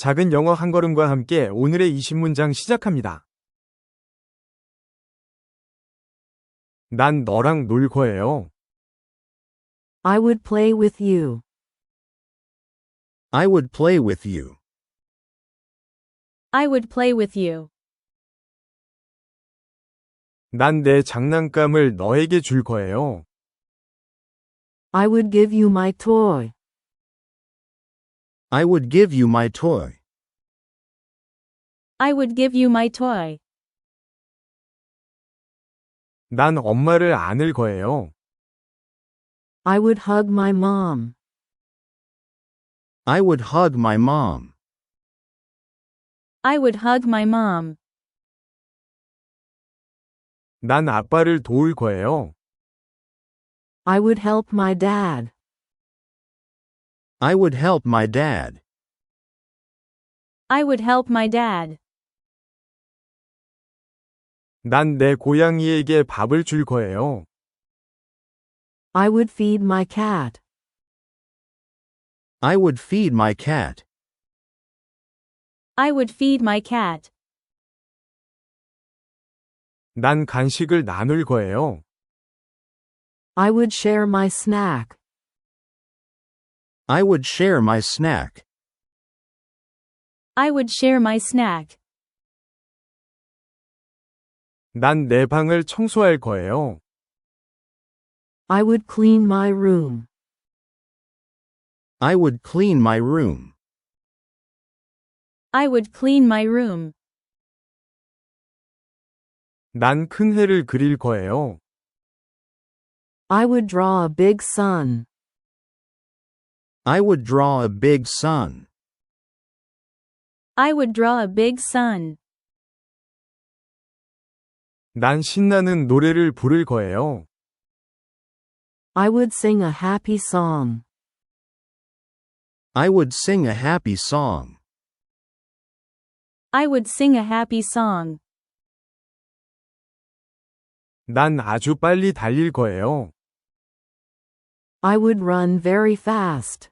작은 영어 한 걸음과 함께 오늘의 20문장 시작합니다. 난 너랑 놀 거예요. I would play with you. I would play with you. I would play with you. 난 내 장난감을 너에게 줄 거예요. I would give you my toy. I would give you my toy. I would give you my toy. 난 엄마를 안을 거예요. I would hug my mom. I would hug my mom. I would hug my mom. 난 아빠를 도울 거예요. I would help my dad. I would help my dad. I would help my dad. 난 내 고양이에게 밥을 줄 거예요. I would feed my cat. I would feed my cat. I would feed my cat. 난 간식을 나눌 거예요. I would share my snack. I would share my snack. I would share my snack. 난 내 방을 청소할 거예요. I would clean my room. I would clean my room. I would clean my room. 난 큰 해를 그릴 거예요. I would draw a big sun. I would draw a big sun. I would draw a big sun. 난 신나는 노래를 부를 거예요. I would sing a happy song. I would sing a happy song. I would sing a happy song. 난 아주 빨리 달릴 거예요. I would run very fast.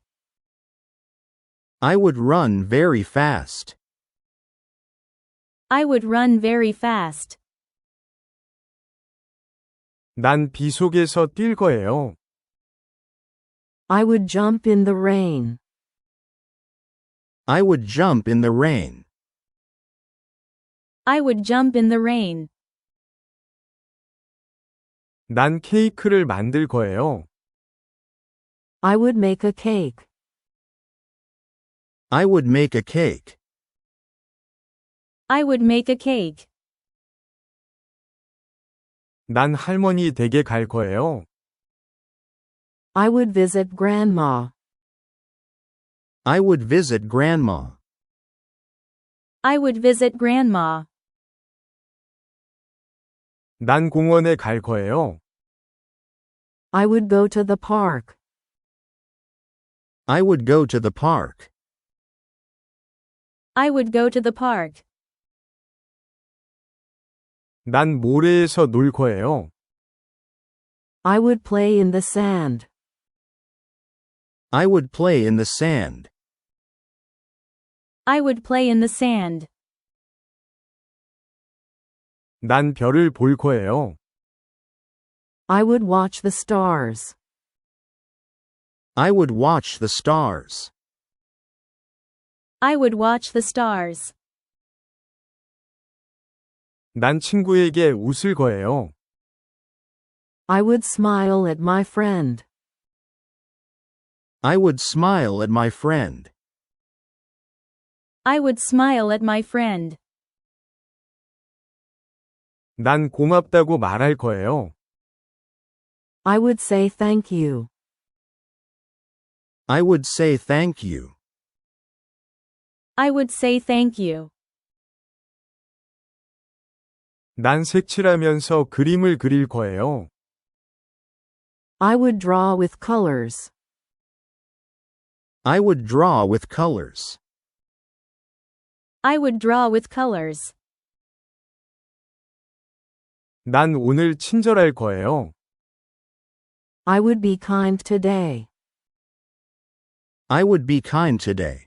I would run very fast. I would run very fast. 난 비 속에서 뛸 거예요. I would jump in the rain. I would jump in the rain. I would jump in the rain. 난 케이크를 만들 거예요. I would make a cake. I would make a cake. I would make a cake. 난 할머니 댁에 갈 거예요. I would visit grandma. I would visit grandma. I would visit grandma. 난 공원에 갈 거예요. I would go to the park. I would go to the park. I would go to the park. 난 모래에서 놀 거예요. I would play in the sand. I would play in the sand. I would play in the sand. 난 별을 볼 거예요. I would watch the stars. I would watch the stars. I would watch the stars. 난 친구에게 웃을 거예요. I would smile at my friend. I would smile at my friend. I would smile at my friend. 난 고맙다고 말할 거예요. I would say thank you. I would say thank you. I would say thank you. 난 색칠하면서 그림을 그릴 거예요. I would draw with colors. I would draw with colors. I would draw with colors. 난 오늘 친절할 거예요. I would be kind today. I would be kind today.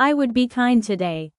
I would be kind today.